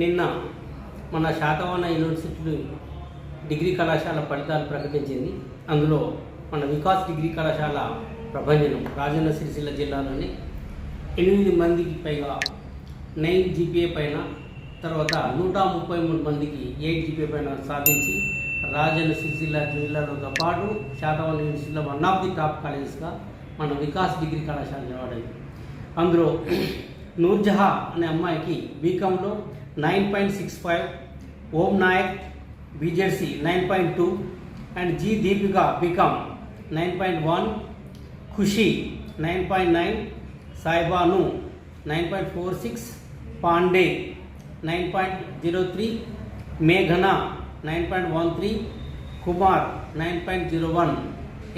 నిన్న మన Satavahana university degree కళాశాల ఫలితాలు ప్రకటించింది. అందులో మన వికాస్ డిగ్రీ కళాశాల ప్రభంజనం రాజన్న సిరిసిల్ల జిల్లాలోని ఎనిమిది మందికి పైగా నైన్ జీపీఏ పైన తర్వాత నూట ముప్పై మూడు మందికి ఎయిట్ జీపీఏ పైన సాధించి రాజన్న సిరిసిల్ల జిల్లాలతో పాటు శాతవాన్ యూనివర్సిటీలో వన్ ఆఫ్ ది టాప్ కాలేజెస్గా మన వికాస్ డిగ్రీ కళాశాల నిలబడింది. అందులో నూర్జహా అనే అమ్మాయికి బీకామ్లో nine point six five Om Nayak BZC nine point two and G Deepika BCom nine point one Khushi nine point nine Saibanu nine point four six Pandey nine point zero three మేఘన nine point one three Kumar nine point zero one.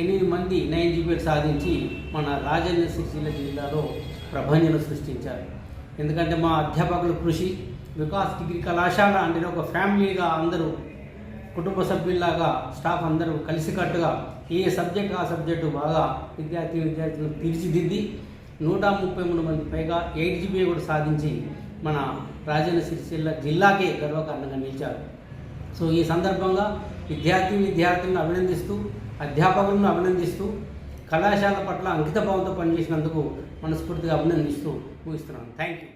ఎనిమిది మంది nine GPL సాధించి మన రాజన్న సిరిసిల్ల జిల్లాలో ప్రభంజనం సృష్టించారు. ఎందుకంటే మా అధ్యాపకుల కృషి వికాస్ డిగ్రీ కళాశాల అంటే ఒక ఫ్యామిలీగా అందరూ కుటుంబ సభ్యుల్లాగా స్టాఫ్ అందరూ కలిసికట్టుగా ఏ సబ్జెక్ట్ ఆ సబ్జెక్టు బాగా విద్యార్థి విద్యార్థులను తీర్చిదిద్ది నూట ముప్పై మూడు మంది పైగా ఎయిట్ జీబీ కూడా సాధించి మన రాజన్న సిరిసిల్ల జిల్లాకే గర్వకారణంగా నిలిచారు. సో ఈ సందర్భంగా విద్యార్థి విద్యార్థులను అభినందిస్తూ అధ్యాపకులను అభినందిస్తూ కళాశాల పట్ల అంకితభావంతో పనిచేసినందుకు మనస్ఫూర్తిగా అభినందిస్తూ ముగిస్తున్నాను. Thank you